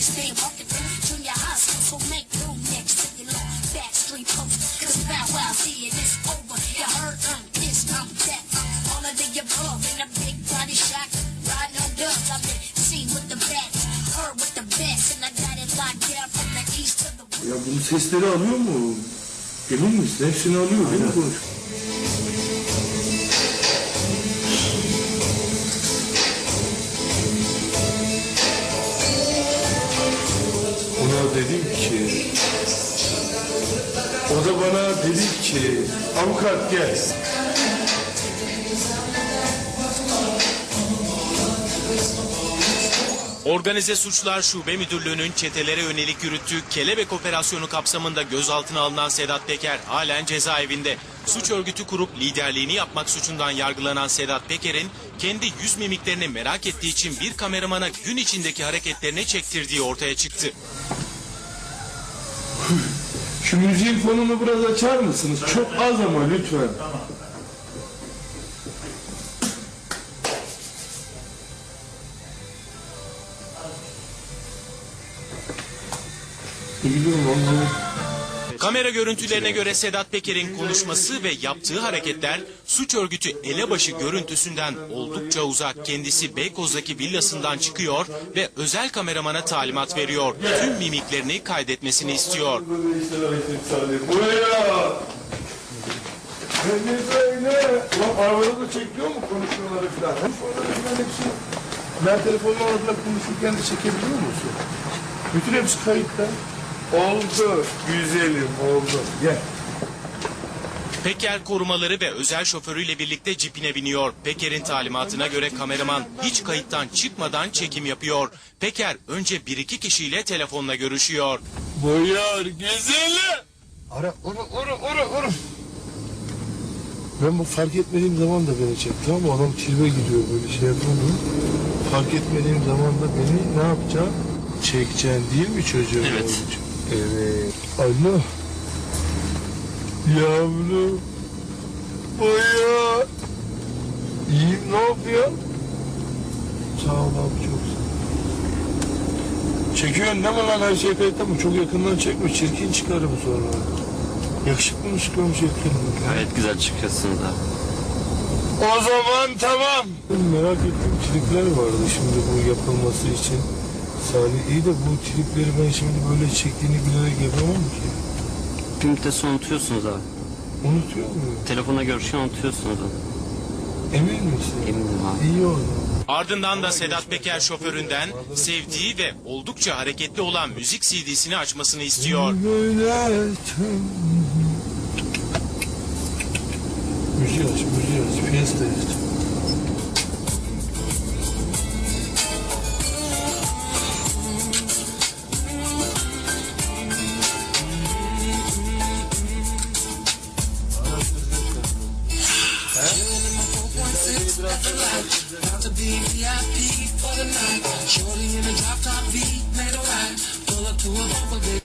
they stay walking through junior high school. So make room next to your little backstreet post. Cause Bow Wow said it's over. You heard um, this, um, that, all of the above. In a big body shot, riding on dubs. I've been seen with the bats, heard with the best. And I got it locked down from the east to the west. Ya bunun sesleri alıyor mu? Emin misin? Hepsini alıyor değil mi? O da bana dedi ki... Avukat gel. Organize Suçlar Şube Müdürlüğü'nün çetelere yönelik yürüttüğü kelebek operasyonu kapsamında gözaltına alınan Sedat Peker halen cezaevinde. Suç örgütü kurup liderliğini yapmak suçundan yargılanan Sedat Peker'in kendi yüz mimiklerini merak ettiği için bir kameramana gün içindeki hareketlerini çektirdiği ortaya çıktı. Şu müziğin fonunu biraz açar mısınız? Çok az ama lütfen. Biliyorum onu. Kamera görüntülerine göre Sedat Peker'in konuşması ve yaptığı hareketler suç örgütü elebaşı görüntüsünden oldukça uzak. Kendisi Beykoz'daki villasından çıkıyor ve özel kameramana talimat veriyor. Tüm mimiklerini kaydetmesini istiyor. Buraya! Böyle! Ulan arabada da çekiyor mu konuşmaları falan? Konuşmaları hepsi... Ben telefonla orada konuşurken de çekebiliyor musun? Bütün hepsi kayıtta. Oldu. Güzelim oldu. Gel. Peker korumaları ve özel şoförüyle birlikte cipine biniyor. Peker'in talimatına göre kameraman hiç kayıttan çıkmadan çekim yapıyor. Peker önce bir iki kişiyle telefonla görüşüyor. Boyar güzeli. Ara, ara, ara, ara, ara. Ben bu fark etmediğim zaman da beni çekti tamam mı? Adam tribe gidiyor böyle şey yapamıyor. Fark etmediğim zaman da beni ne yapacak? Çekeceksin değil mi çocuğum? Evet. Evet. Alo. Yavrum. Boya. İyiyim ne yapıyor? Sağ ol abi çok sağ ol. Çekiyorsun değil mi lan her şey kayıtta mı? Çok yakından çekme çirkin çıkarım sonra. Yakışıklı mı çıkıyorum çirkin mi? Gayet güzel çıkıyorsunuz abi. O zaman tamam. Merak ettiğim tripler vardı şimdi bu yapılması için. Salih iyi de bu tripleri ben şimdi böyle çektiğini bilerek yapamam ki. Sonra unutuyorsunuz abi. Unutuyor muyum? Telefonla görüşürken unutuyorsunuz abi. Emin misin? Eminim abi. İyi oldu. Ardından da Sedat Peker şoföründen sevdiği ve oldukça hareketli olan müzik CD'sini açmasını istiyor. Böyle Müziği aç, müziği aç, piyasa aç. About to be VIP for the night. Shorty in a drop top V, made a right. Pull up to a bumper.